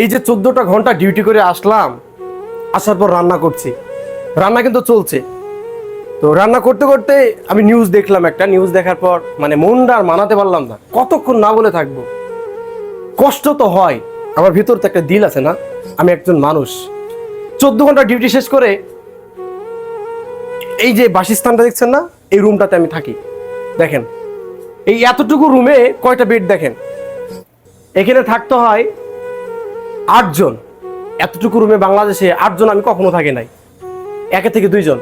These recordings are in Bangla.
এই যে চোদ্দটা ঘণ্টা ডিউটি করে আসলাম, আসার পর রান্না করছি। রান্না কিন্তু চলছে। তো রান্না করতে করতে আমি নিউজ দেখলাম একটা। নিউজ দেখার পর মানে মনটা আর মানাতে পারলাম না। কতক্ষণ না বলে থাকব? কষ্ট তো হয়। আমার ভিতর তো একটা দিল আছে না? আমি একজন মানুষ। চোদ্দ ঘণ্টা ডিউটি শেষ করে এই যে বাসস্থানটা দেখছেন না? এই রুমটাতে আমি থাকি। দেখেন, এই এতটুকু রুমে কয়টা বেড দেখেন? এখানে থাকতে হয় আটজন। এতটুকু রুমে বাংলাদেশে আটজন আমি কখনো থাকি নাই। একে থেকে দুইজন।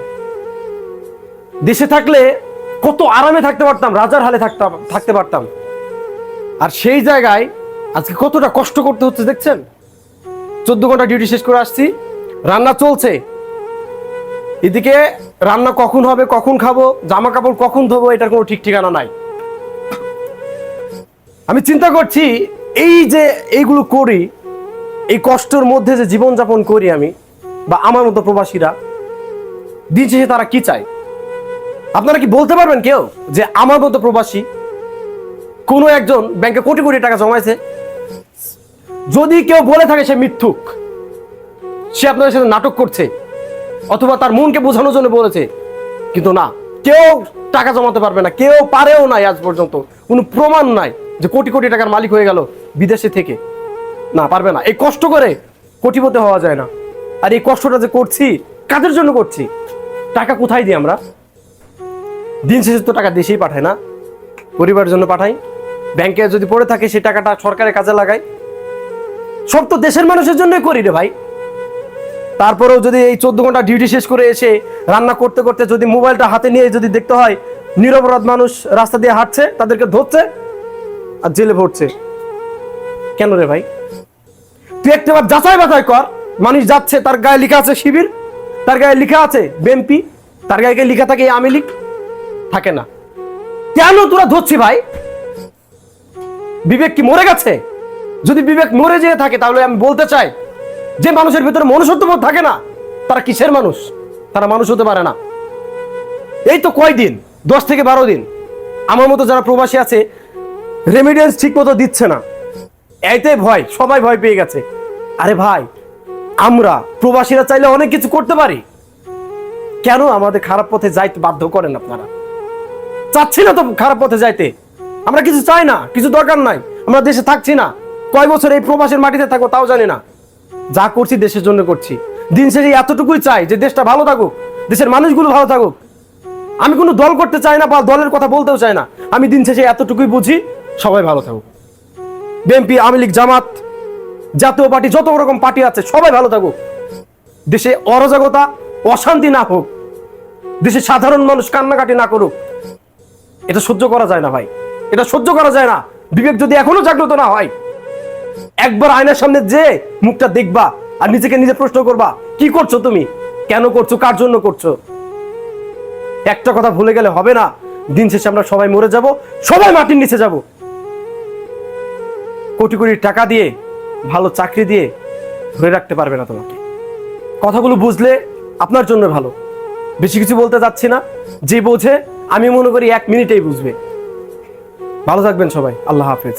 দেশে থাকলে কত আরামে থাকতে পারতাম, রাজার হালে থাকতাম থাকতে পারতাম। আর সেই জায়গায় আজকে কতটা কষ্ট করতে হচ্ছে দেখছেন? চোদ্দ ঘণ্টা ডিউটি শেষ করে আসছি। রান্না চলছে। এদিকে রান্না কখন হবে, কখন খাব জামা কাপড় কখন ধোবো, এটার কোনো ঠিক ঠিকানা নাই। আমি চিন্তা করছি, এই যে এইগুলো করি এই কষ্টের মধ্যে যে জীবনযাপন করি আমি, বা আমার মতো প্রবাসীরা, দিন শেষে তারা কি চায়? আপনারা কি বলতে পারবেন কেউ যে আমার মতো প্রবাসী কোনো একজন ব্যাংকে কোটি কোটি টাকা জমাইছে? যদি কেউ বলে থাকে সে মিথ্যুক, সে আপনাদের সাথে নাটক করছে, অথবা তার মনকে বোঝানোর জন্য বলেছে, কিন্তু না, কেউ টাকা জমাতে পারবে না, কেউ পারেও নাই আজ পর্যন্ত, কোনো প্রমাণ নাই যে কোটি কোটি টাকার মালিক হয়ে গেল বিদেশে থেকে। না, পারবে না। এই কষ্ট করে কোটিপতি হওয়া যায় না। আর এই কষ্টটা যে করছি, কাদের জন্য করছি? টাকা কোথায় দিই আমরা? দিন শেষে তো টাকা দেশেই পাঠায় না। পরিবারের জন্য পাঠাই। ব্যাংকে যদি পড়ে থাকে, সেই টাকাটা সরকারের কাজে লাগাই। সব তো দেশের মানুষের জন্যই করি রে ভাই। তারপরেও যদি এই চোদ্দ ঘণ্টা ডিউটি শেষ করে এসে রান্না করতে করতে যদি মোবাইলটা হাতে নিয়ে যদি দেখতে হয় নিরপরাধ মানুষ রাস্তা দিয়ে হাঁটছে, তাদেরকে ধরছে আর জেলে ভরছে। কেন রে ভাই? তুই একটাবার যাচাই বাছাই কর। মানুষ যাচ্ছে, তার গায়ে লেখা আছে শিবির, তার গায়ে লেখা আছে বেম্পি, তার গায়ে লেখা থাকে আমি লিখ থাকে না। কেন তোরা ধরছি ভাই? বিবেক কি মরে গেছে? যদি বিবেক মরে যেয়ে থাকে, তাহলে আমি বলতে চাই, যে মানুষের ভিতরে মনুষ্যত্ববোধ থাকে না, তারা কিসের মানুষ? তারা মানুষ হতে পারে না। এই তো কয়দিন দশ থেকে বারো দিন। আমার মতো যারা প্রবাসী আছে রেমিডেন্স ঠিক মতো দিচ্ছে না। এইতে ভয়, সবাই ভয় পেয়ে গেছে। আরে ভাই, আমরা প্রবাসীরা চাইলে অনেক কিছু করতে পারি। কেন আমাদের খারাপ পথে যাইতে বাধ্য করেন আপনারা? চাচ্ছি না তো খারাপ পথে যাইতে। আমরা কিছু চাই না, কিছু দরকার নাই। আমরা দেশে থাকছি না। কয় বছর এই প্রবাসের মাটিতে থাকব তাও জানি না। যা করছি দেশের জন্য করছি। দিন শেষে এতটুকুই চাই যে দেশটা ভালো থাকুক, দেশের মানুষগুলো ভালো থাকুক। আমি কোনো দল করতে চাই না বা দলের কথা বলতেও চাই না। আমি দিন শেষে এতটুকুই বুঝি, সবাই ভালো থাকুক। বিএনপি, আওয়ামী লীগ, জামাত, জাতীয় পার্টি, যত রকম পার্টি আছে, সবাই ভালো থাকুক। দেশে অরাজকতা, অশান্তি না হোক। দেশে সাধারণ মানুষ কান্নাকাটি না করুক। এটা সহ্য করা যায় না ভাই। এটা সহ্য করা যায় না। বিবেক যদি এখনও জাগ্রত না হয়, একবার আয়নার সামনে যে মুখটা দেখবা আর নিজেকে নিজে প্রশ্ন করবা, কি করছ তুমি? কেন করছ? কার জন্য করছ? একটা কথা ভুলে গেলে হবে না। দিন শেষে আমরা সবাই মরে যাব, সবাই মাটির নিচে যাব। কোটি কোটি টাকা দিয়ে, ভালো চাকরি দিয়ে ধরে রাখতে পারবে না তোমাকে। কথাগুলো বুঝলে আপনার জন্য ভালো। বেশি কিছু বলতে যাচ্ছি না। যে বোঝে, আমি মনে করি এক মিনিটেই বুঝবে। ভালো থাকবেন সবাই। আল্লাহ হাফেজ।